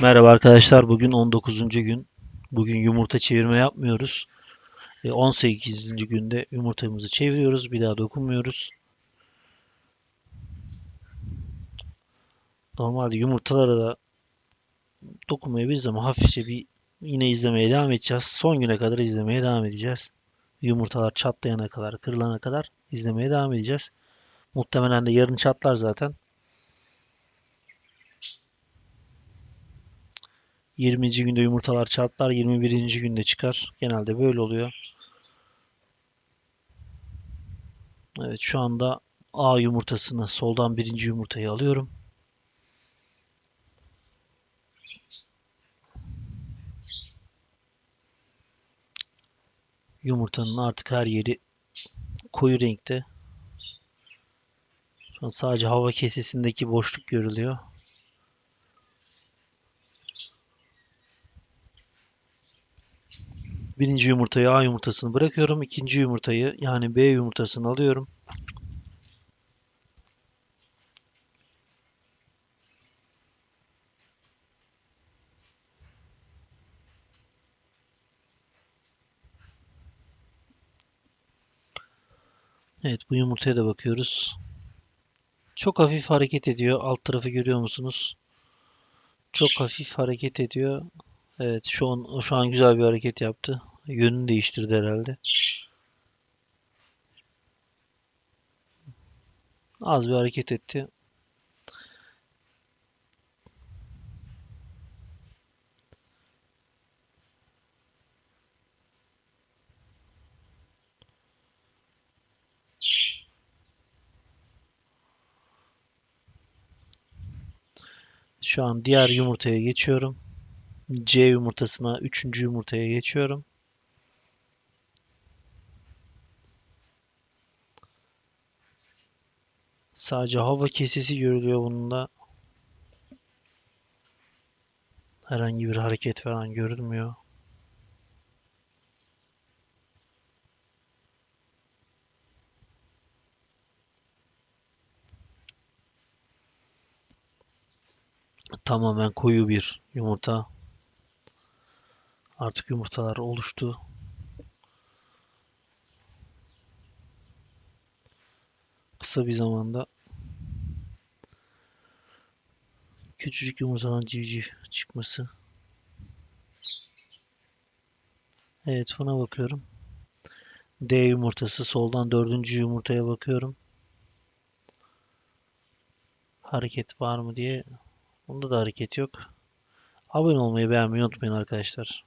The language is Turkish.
Merhaba arkadaşlar. Bugün 19. gün. Bugün yumurta çevirme yapmıyoruz. E, 18. günde yumurtamızı çeviriyoruz. Bir daha dokunmuyoruz. Normalde yumurtalara da dokunmayabiliriz ama hafifçe bir yine izlemeye devam edeceğiz. Son güne kadar izlemeye devam edeceğiz. Yumurtalar çatlayana kadar, kırılana kadar izlemeye devam edeceğiz. Muhtemelen de yarın çatlar zaten. 20. günde yumurtalar çatlar, 21. günde çıkar. Genelde böyle oluyor. Evet şu anda A yumurtasını soldan birinci yumurtayı alıyorum. Yumurtanın artık her yeri koyu renkte. Şu an sadece hava kesesindeki boşluk görülüyor. Birinci yumurtayı A yumurtasını bırakıyorum. İkinci yumurtayı yani B yumurtasını alıyorum. Evet bu yumurtaya da bakıyoruz. Çok hafif hareket ediyor. Alt tarafı görüyor musunuz? Çok hafif hareket ediyor. Evet şu an şu an güzel bir hareket yaptı. Yönünü değiştirdi herhalde. Az bir hareket etti. Şu an diğer yumurtaya geçiyorum. C yumurtasına, üçüncü yumurtaya geçiyorum. Sadece hava kesesi görülüyor bunun da. Herhangi bir hareket falan görülmüyor. Tamamen koyu bir yumurta. Artık yumurtalar oluştu. Kısa bir zamanda küçücük yumurtadan civciv çıkması. Evet buna bakıyorum. D yumurtası soldan dördüncü yumurtaya bakıyorum. Hareket var mı diye. Bunda da hareket yok. Abone olmayı beğenmeyi unutmayın arkadaşlar.